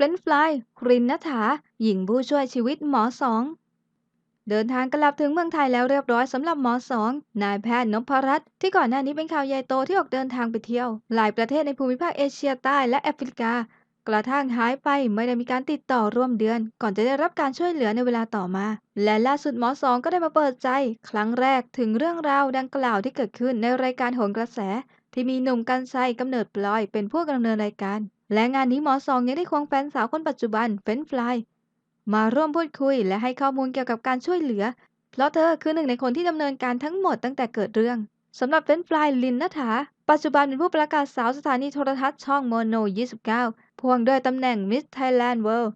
เฟรนฟลายรินนัฐา หญิงผู้ช่วยชีวิตหมอสอง เดินทางกลับถึงเมืองไทยแล้วเรียบร้อยสำหรับหมอสอง นายแพทย์นพรัตน์ที่ก่อนหน้านี้เป็นข่าวใหญ่โตที่ออกเดินทางไปเที่ยว หลายประเทศในภูมิภาคเอเชียใต้และแอฟริกา กระทั่งหายไปไม่ได้มีการติดต่อร่วมเดือน ก่อนจะได้รับการช่วยเหลือในเวลาต่อมา และล่าสุดหมอสองก็ได้มาเปิดใจ ครั้งแรกถึงเรื่องราวดังกล่าวที่เกิดขึ้นในรายการโหนกระแส ที่มีหนุ่มกัญชัยกำเนิดปลอยเป็นผู้ดำเนินรายการ และงานนี้หมอสองยังได้ควงแฟนสาวคนปัจจุบันเฟนฟลายมาร่วมพูดคุยและให้ข้อมูลเกี่ยวกับการช่วยเหลือ เพราะเธอคือหนึ่งในคนที่ดำเนินการทั้งหมดตั้งแต่เกิดเรื่องสำหรับเฟนฟลายลินนัฐาปัจจุบันเป็นผู้ประกาศสาวสถานีโทรทัศน์ช่องโมโน 29 พ่วงด้วยตำแหน่ง Miss Thailand World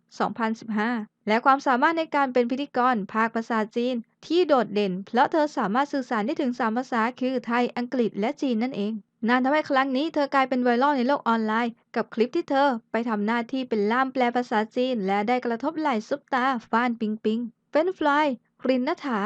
2015 และความสามารถในการเป็นพิธีกร ภาคภาษาจีน ที่โดดเด่น เพราะเธอสามารถสื่อสารได้ถึง 3 ภาษาคือไทย อังกฤษ และจีนนั่นเอง นั่นทำให้ครั้งนี้เธอกลายเป็นไวรัลในโลกออนไลน์ กับคลิปที่เธอไปทำหน้าที่เป็นล่ามแปลภาษาจีน และได้กระทบไหล่ซุปตาฟานปิงปิงเฟนฟลายรินนัฐา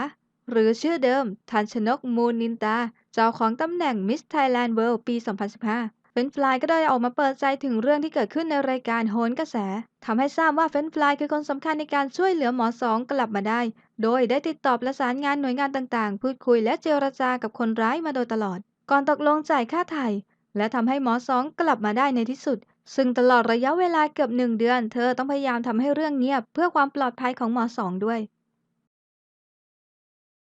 หรือชื่อเดิมทันชนกมูลนินตา เจ้าของตำแหน่ง Miss Thailand World ปี 2015เฟนฟลายก็ได้ออกมาเปิดใจถึงเรื่องที่เกิดขึ้นในรายการโหนกระแสทำให้ทราบว่าเฟนฟลายคือคนสำคัญในการช่วยเหลือหมอสองกลับมาได้ โดยได้ติดต่อประสานงานหน่วยงานต่างๆ พูดคุยและเจรจากับคนร้ายมาโดยตลอด ก่อนตกลงจ่ายค่าไถ่และทำให้หมอสองกลับมาได้ในที่สุด ซึ่งตลอดระยะเวลาเกือบหนึ่งเดือน เธอต้องพยายามทำให้เรื่องเงียบเพื่อความปลอดภัยของหมอสองด้วย